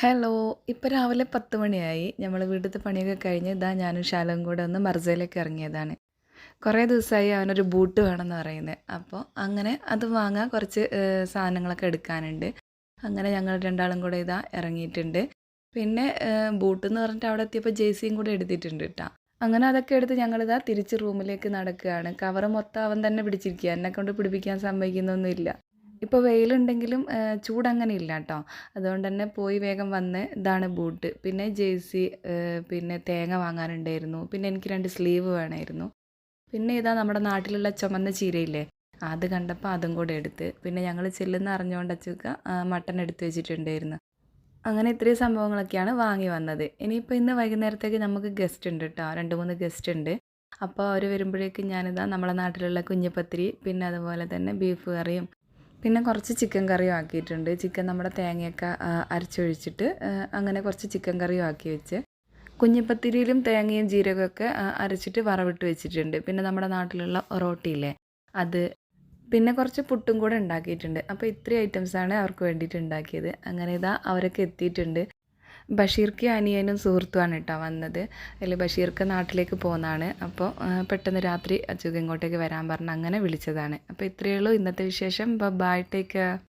Hello ഇപ്പോൾ രാവിലെ പത്ത് മണിയായി. നമ്മൾ വീട്ടിലത്തെ പണിയൊക്കെ കഴിഞ്ഞ് ഇതാ ഞാനും ശാലവും കൂടെ ഒന്ന് മർസയിലേക്ക് ഇറങ്ങിയതാണ് കുറേ ദിവസമായി അവനൊരു ബൂട്ട് വേണമെന്ന് പറയുന്നത് അപ്പോൾ അങ്ങനെ അത് വാങ്ങാൻ കുറച്ച് സാധനങ്ങളൊക്കെ എടുക്കാനുണ്ട്. അങ്ങനെ ഞങ്ങൾ രണ്ടാളും കൂടെ ഇതാ ഇറങ്ങിയിട്ടുണ്ട് പിന്നെ ബൂട്ട് എന്ന് പറഞ്ഞിട്ട് അവിടെ എത്തിയപ്പോൾ ജേഴ്സിയും കൂടെ എടുത്തിട്ടുണ്ട് കേട്ടോ അങ്ങനെ അതൊക്കെ എടുത്ത് ഞങ്ങളിതാ തിരിച്ച് റൂമിലേക്ക് നടക്കുകയാണ് കവറ് മൊത്തം അവൻ തന്നെ പിടിച്ചിരിക്കുക എന്നെ കൊണ്ട് പിടിപ്പിക്കാൻ സമ്മതിക്കുന്നൊന്നുമില്ല. ഇപ്പോൾ വെയിലുണ്ടെങ്കിലും ചൂടങ്ങനെ ഇല്ല കേട്ടോ അതുകൊണ്ട് തന്നെ പോയി വേഗം വന്ന് ഇതാണ് ബൂട്ട്. പിന്നെ ജേഴ്സി പിന്നെ തേങ്ങ വാങ്ങാനുണ്ടായിരുന്നു. പിന്നെ എനിക്ക് രണ്ട് സ്ലീവ് വേണമായിരുന്നു. പിന്നെ ഇതാ നമ്മുടെ നാട്ടിലുള്ള ചുമന്ന ചീരയില്ലേ അത് കണ്ടപ്പോൾ അതും കൂടെ എടുത്ത്. പിന്നെ ഞങ്ങൾ ചെല്ലുന്ന അറിഞ്ഞുകൊണ്ട് അച്ചുക്ക മട്ടൺ എടുത്തു വെച്ചിട്ടുണ്ടായിരുന്നു. അങ്ങനെ ഇത്രയും സംഭവങ്ങളൊക്കെയാണ് വാങ്ങി വന്നത്. ഇനിയിപ്പോൾ ഇന്ന് വൈകുന്നേരത്തേക്ക് നമുക്ക് ഗസ്റ്റ് ഉണ്ട് കേട്ടോ രണ്ട് മൂന്ന് ഗസ്റ്റ് ഉണ്ട്. അപ്പോൾ അവർ വരുമ്പോഴേക്കും ഞാനിതാ നമ്മുടെ നാട്ടിലുള്ള കുഞ്ഞിപ്പത്തിരി പിന്നെ അതുപോലെ തന്നെ ബീഫ് കറിയും പിന്നെ കുറച്ച് ചിക്കൻ കറിയും ആക്കിയിട്ടുണ്ട്. ചിക്കൻ നമ്മുടെ തേങ്ങയൊക്കെ അരച്ചൊഴിച്ചിട്ട് അങ്ങനെ കുറച്ച് ചിക്കൻ കറിയും ആക്കി വെച്ച് കുഞ്ഞിപ്പത്തിരിയിലും തേങ്ങയും ജീരകമൊക്കെ അരച്ചിട്ട് വറവിട്ട് വെച്ചിട്ടുണ്ട്. പിന്നെ നമ്മുടെ നാട്ടിലുള്ള റോട്ടിയില്ലേ അത് പിന്നെ കുറച്ച് പുട്ടും കൂടെ ഉണ്ടാക്കിയിട്ടുണ്ട്. അപ്പോൾ ഇത്രയും ഐറ്റംസാണ് അവർക്ക് വേണ്ടിയിട്ട് ഉണ്ടാക്കിയത്. അങ്ങനെ ഇതാ അവരൊക്കെ എത്തിയിട്ടുണ്ട്. ബഷീർക്ക് അനിയനും സുഹൃത്തുമാണ് കേട്ടോ വന്നത്. അതിൽ ബഷീർക്ക് നാട്ടിലേക്ക് പോകുന്നതാണ് അപ്പോൾ പെട്ടെന്ന് രാത്രി അച്ഛൻ ഇങ്ങോട്ടേക്ക് വരാൻ പറഞ്ഞ് അങ്ങനെ വിളിച്ചതാണ്. അപ്പോൾ ഇത്രയേ ഉള്ളൂ. ഇന്നത്തെ വിശേഷം. Bye take